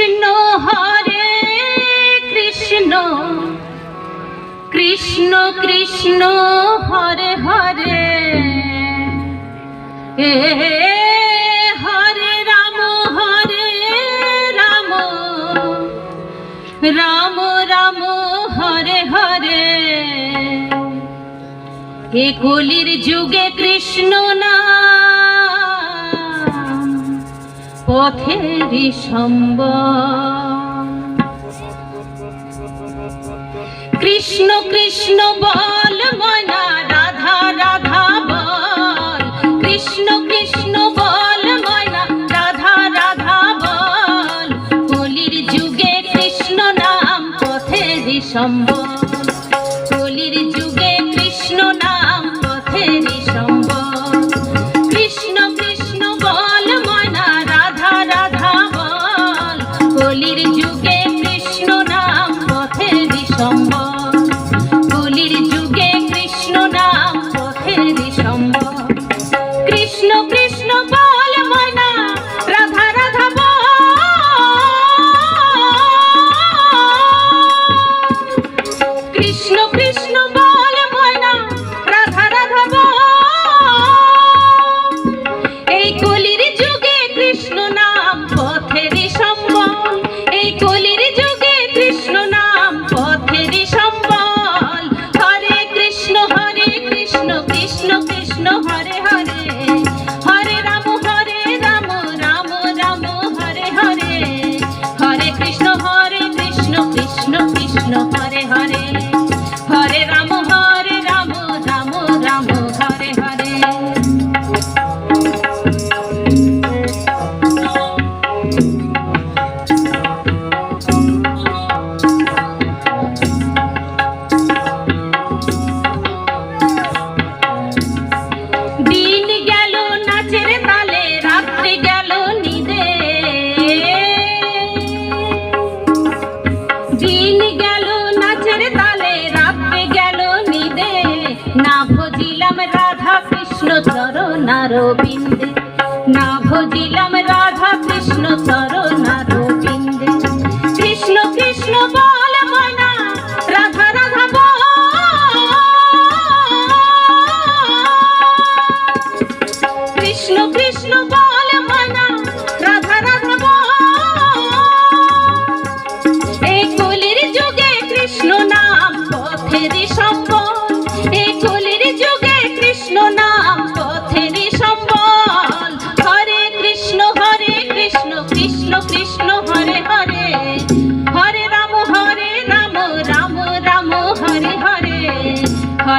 কৃষ্ণ হরে কৃষ্ণ। কৃষ্ণ কৃষ্ণ, হরে হরে। হরে রাম হরে রাম। রাম রাম, হরে হরে। এ কলির যুগে কৃষ্ণ নাম পথেরই সম্বল কৃষ্ণ কৃষ্ণ বল ময়না রাধা রাধা বল। কৃষ্ণ কৃষ্ণ বল ময়না রাধা রাধা বল। কলির যুগে কৃষ্ণ নাম পথেরই সম্বল কৃষ্ণ বল ময়না, রাধা রাধা এই কলির যুগে কৃষ্ণ নাম পথেরই সম্বল। এই কলির যুগে কৃষ্ণ নাম পথেরই সম্বল। হরে কৃষ্ণ, হরে হরে। দিন গেল নাচের তালে রাত্রে গেল নিদে। না ভজিলাম রাধা কৃষ্ণ চরণার না ভজিলাম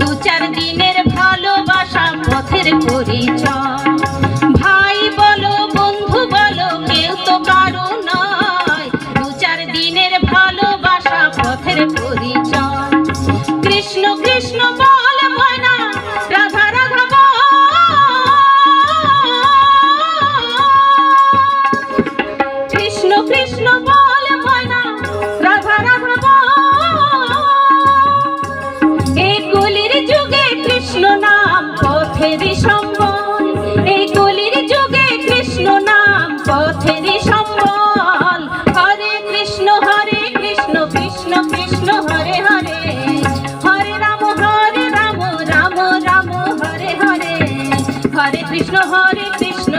দু চার দিনের ভালোবাসা, পথের ভাই বলো, বন্ধু বলো, কেউ তো কারও নয়। দু চার দিনের ভালোবাসা, পথের কৃষ্ণ কৃষ্ণ